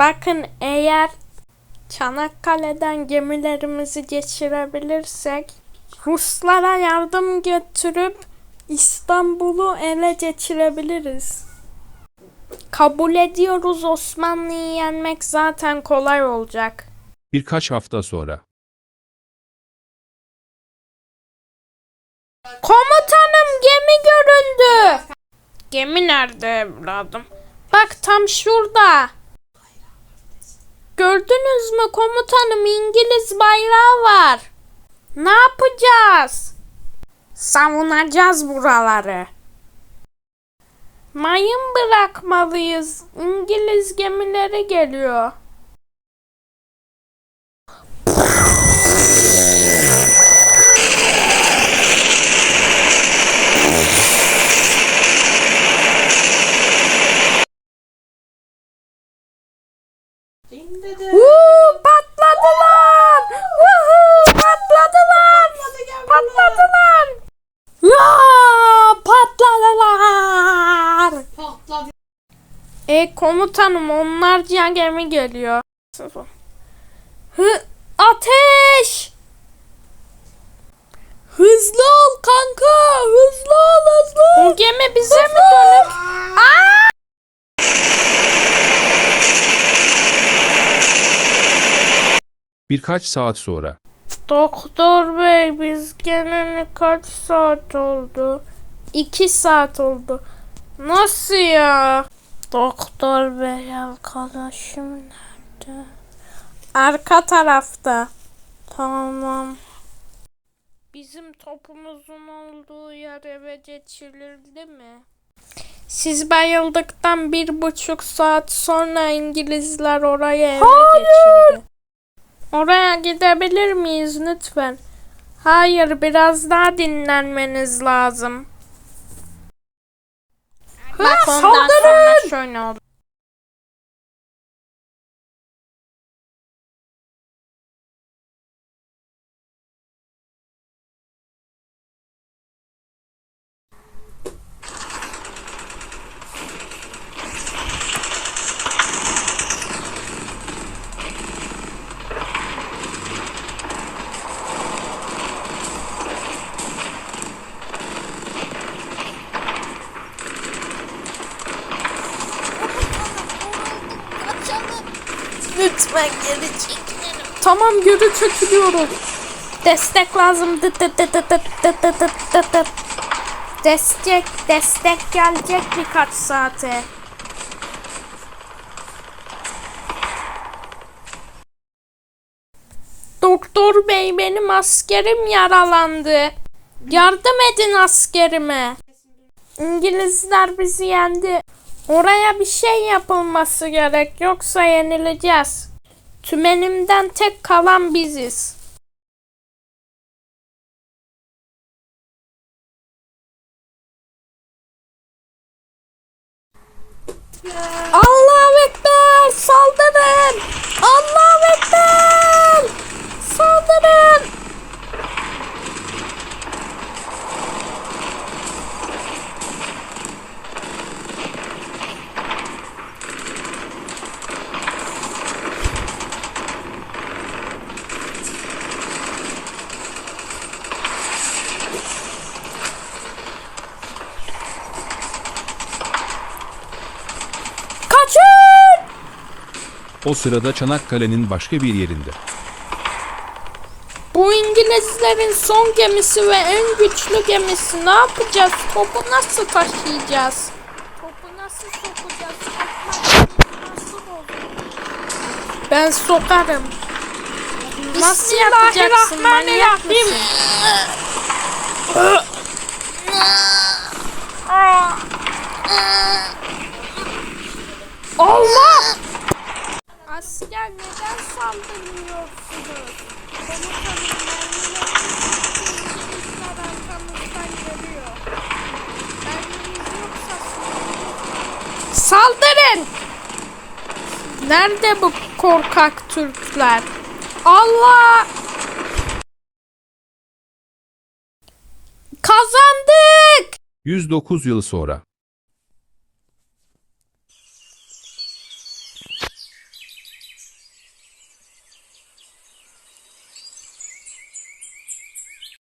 Bakın eğer Çanakkale'den gemilerimizi geçirebilirsek Ruslara yardım götürüp İstanbul'u ele geçirebiliriz. Kabul ediyoruz Osmanlı'yı yenmek zaten kolay olacak. Birkaç hafta sonra. Komutanım gemi göründü. Gemi nerede evladım? Bak tam şurada. Gördünüz mü komutanım İngiliz bayrağı var. Ne yapacağız? Savunacağız buraları. Mayın bırakmalıyız. İngiliz gemileri geliyor. Woo, patladılar. Woohoo, patladılar. Patladılar. Ya, patladılar. E komutanım onlarca gemi geliyor. Hı, ateş. Hızlı ol kanka. Hızlı ol hızlı. O gemi bize mi Birkaç saat sonra. Doktor bey biz geleli kaç saat oldu? İki saat oldu. Nasıl ya? Doktor bey arkadaşım nerede? Arka tarafta. Tamam. Bizim topumuzun olduğu yer eve geçirildi mi? Siz bayıldıktan bir buçuk saat sonra İngilizler oraya eve geçirdi. Oraya gidebilir miyiz lütfen? Hayır, biraz daha dinlenmeniz lazım. Ondan sonra şöyle oldu. Lütfen geri çekilelim. Tamam geri çekiliyorum. Destek lazım. Dıt dıt dıt dıt dıt dıt dıt dıt dıt dıt. Destek, destek gelecek birkaç saate. Doktor bey benim askerim yaralandı. Yardım edin askerime. İngilizler bizi yendi. Oraya bir şey yapılması gerek yoksa yenileceğiz. Tümenimden tek kalan biziz. Allahu Ekber! Saldırın! Allahu Ekber! Saldırın! Kaçın! O sırada Çanakkale'nin başka bir yerinde. Bu İngilizlerin son gemisi ve en güçlü gemisi. Ne yapacağız? Topu nasıl taşıyacağız? Topu nasıl sokacağız? Nasıl? Ben sokarım. Nasıl yapacaksın? Manyak mısın? Allah! Asker neden saldırmıyorsunuz? Komutanım mermilerimiz İngilizler arkamızdan geliyor. Mermimiz yoksa. Saldırın! Nerede bu korkak Türkler? Allah! Kazandık! 109 yıl sonra.